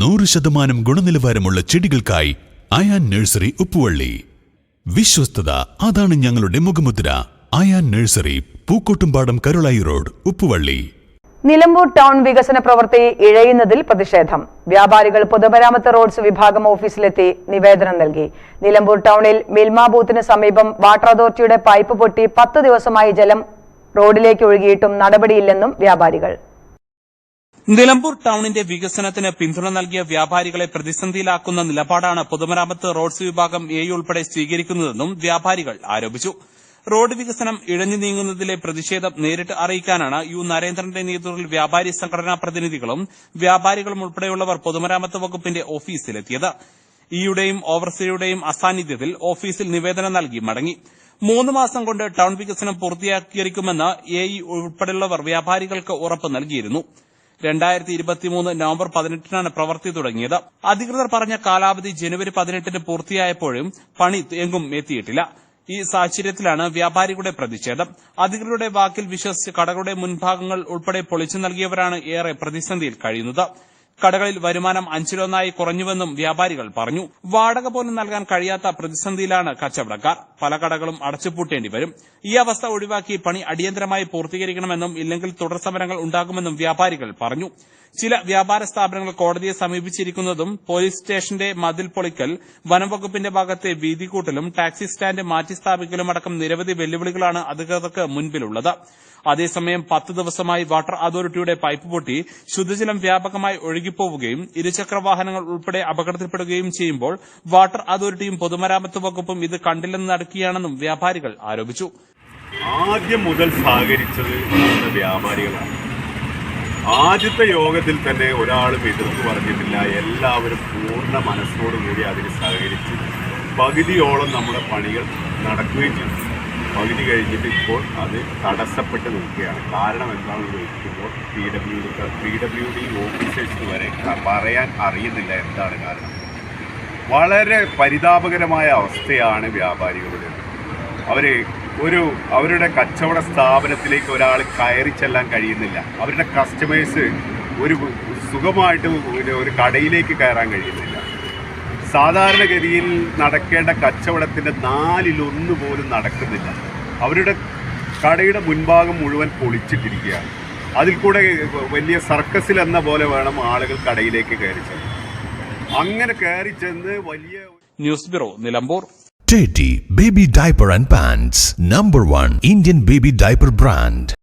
നൂറ് ശതമാനം ഗുണനിലവാരമുള്ള ചെടികൾക്കായി അയാൻ നഴ്സറി ഉപ്പുവള്ളി. വിശ്വസ്തത അതാണ് ഞങ്ങളുടെ മുഖമുദ്ര. Ayan nursery Pookkottumpadam Karulai road Uppuvally. Nilambur town വികസന പ്രവൃത്തി ഇഴയുന്നതിൽ പ്രതിഷേധം. വ്യാപാരികൾ പൊതുമരാമത്ത് റോഡ്സ് വിഭാഗം ഓഫീസിലെത്തി നിവേദനം നൽകി. നിലമ്പൂർ ടൗണിൽ മിൽമ ബൂത്തിന് സമീപം വാട്ടർ അതോറിറ്റിയുടെ പൈപ്പ് പൊട്ടി പത്ത് ദിവസമായി ജലം റോഡിലേക്ക് ഒഴുകിയിട്ടും നടപടിയില്ലെന്നും വ്യാപാരികൾ. നിലമ്പൂർ ടൌണിന്റെ വികസനത്തിന് പിന്തുണ നൽകിയ വ്യാപാരികളെ പ്രതിസന്ധിയിലാക്കുന്ന നിലപാടാണ് പൊതുമരാമത്ത് റോഡ്സ് വിഭാഗം എ ഉൾപ്പെടെ സ്വീകരിക്കുന്നതെന്നും വ്യാപാരികൾ ആരോപിച്ചു. റോഡ് വികസനം ഇഴഞ്ഞു നീങ്ങുന്നതിലെ പ്രതിഷേധം നേരിട്ട് അറിയിക്കാനാണ് യു നരേന്ദ്രന്റെ നേതൃത്വത്തിൽ വ്യാപാരി സംഘടനാ പ്രതിനിധികളും വ്യാപാരികളും ഉൾപ്പെടെയുള്ളവർ പൊതുമരാമത്ത് വകുപ്പിന്റെ ഓഫീസിലെത്തിയത്. ഇയുടെയും ഓവർസീയുടെയും അസാന്നിധ്യത്തിൽ ഓഫീസിൽ നിവേദനം നൽകി മടങ്ങി. മൂന്ന് മാസം കൊണ്ട് ടൌൺ വികസനം പൂർത്തിയാക്കിയിരിക്കുമെന്ന് എ ഉൾപ്പെടെയുള്ളവർ വ്യാപാരികൾക്ക് ഉറപ്പ് നൽകിയിരുന്നു. രണ്ടായിരത്തി ഇരുപത്തിമൂന്ന് നവംബർ പതിനെട്ടിനാണ് പ്രവൃത്തി തുടങ്ങിയത്. അധികൃതർ പറഞ്ഞ കാലാവധി ജനുവരി പതിനെട്ടിന് പൂർത്തിയായപ്പോഴും പണി എങ്ങും എത്തിയിട്ടില്ല. ഈ സാഹചര്യത്തിലാണ് വ്യാപാരികളുടെ പ്രതിഷേധം. അധികൃതരുടെ വാക്കിൽ വിശ്വസിച്ച് കടകളുടെ മുൻഭാഗങ്ങൾ ഉൾപ്പെടെ പൊളിച്ചു നൽകിയവരാണ് ഏറെ പ്രതിസന്ധിയിൽ കഴിയുന്നത്. കടകളിൽ വരുമാനം അഞ്ചിലൊന്നായി കുറഞ്ഞുവെന്നും വ്യാപാരികൾ പറഞ്ഞു. വാടക പോലും നൽകാൻ കഴിയാത്ത പ്രതിസന്ധിയിലാണ് കച്ചവടക്കാർ. പല കടകളും അടച്ചുപൂട്ടേണ്ടി വരും. ഈ അവസ്ഥ ഒഴിവാക്കി പണി അടിയന്തരമായി പൂർത്തീകരിക്കണമെന്നും ഇല്ലെങ്കിൽ തുടർ സമരങ്ങൾ ഉണ്ടാകുമെന്നും വ്യാപാരികൾ പറഞ്ഞു. ചില വ്യാപാര സ്ഥാപനങ്ങൾ കോടതിയെ സമീപിച്ചിരിക്കുന്നതും പോലീസ് സ്റ്റേഷന്റെ മതിൽ പൊളിക്കൽ വനംവകുപ്പിന്റെ ഭാഗത്തെ വീതികൂട്ടലും ടാക്സി സ്റ്റാൻഡ് മാറ്റി സ്ഥാപിക്കലും അടക്കം നിരവധി വെല്ലുവിളികളാണ് അധികൃതർക്ക് മുൻപിലുള്ളത്. അതേസമയം പത്ത് ദിവസമായി വാട്ടർ അതോറിറ്റിയുടെ പൈപ്പ് പൊട്ടി. ശുദ്ധജലം വ്യാപകമായി ഒഴുകിപ്പോവുകയും ഇരുചക്ര വാഹനങ്ങൾ ഉൾപ്പെടെ അപകടത്തിൽപ്പെടുകയും ചെയ്യുമ്പോൾ വാട്ടർ അതോറിറ്റിയും പൊതുമരാമത്ത് വകുപ്പും ഇത് കണ്ടില്ലെന്ന് നടക്കുകയാണെന്നും വ്യാപാരികൾ ആരോപിച്ചു. ആദ്യം മുതൽ സഹകരിച്ചത് വ്യാപാരികളാണ്. ആദ്യത്തെ യോഗത്തിൽ തന്നെ ഒരാളും എതിർത്ത് പറഞ്ഞിട്ടില്ല. എല്ലാവരും പൂർണ മനസ്സോടുകൂടി അതിന് സഹകരിച്ച് പകുതിയോളം നമ്മുടെ പണികൾ നടക്കുകയും ചെയ്തു. പകുതി കഴിഞ്ഞിട്ട് ഇപ്പോൾ അത് തടസ്സപ്പെട്ട് നിൽക്കുകയാണ്. കാരണം എന്താണെന്ന് ചോദിക്കുമ്പോൾ P W P W D officers വരെ പറയാൻ അറിയുന്നില്ല എന്താണ് കാരണം. വളരെ പരിതാപകരമായ അവസ്ഥയാണ് വ്യാപാരികളുടെ അവർ ഒരു അവരുടെ കച്ചവട സ്ഥാപനത്തിലേക്ക് ഒരാൾ കയറി ചെല്ലാൻ കഴിയുന്നില്ല. അവരുടെ കസ്റ്റമേഴ്സ് ഒരു സുഖമായിട്ട് ഒരു- കടയിലേക്ക് കയറാൻ കഴിയുന്നില്ല. സാധാരണഗതിയിൽ നടക്കേണ്ട കച്ചവടത്തിന്റെ നാലിലൊന്ന് പോലും നടക്കുന്നില്ല. അവരുടെ കടയുടെ മുൻഭാഗം മുഴുവൻ പൊളിച്ചിട്ടിരിക്കുകയാണ്. അതിൽ കൂടെ വലിയ സർക്കസിൽ എന്ന പോലെ വേണം ആളുകൾ കടയിലേക്ക് കയറി ചെന്ന്. അങ്ങനെ കയറി ചെന്ന് വലിയ news bureau Nilambur. Teddy Baby Diaper and Pants Number 1 Indian baby diaper brand.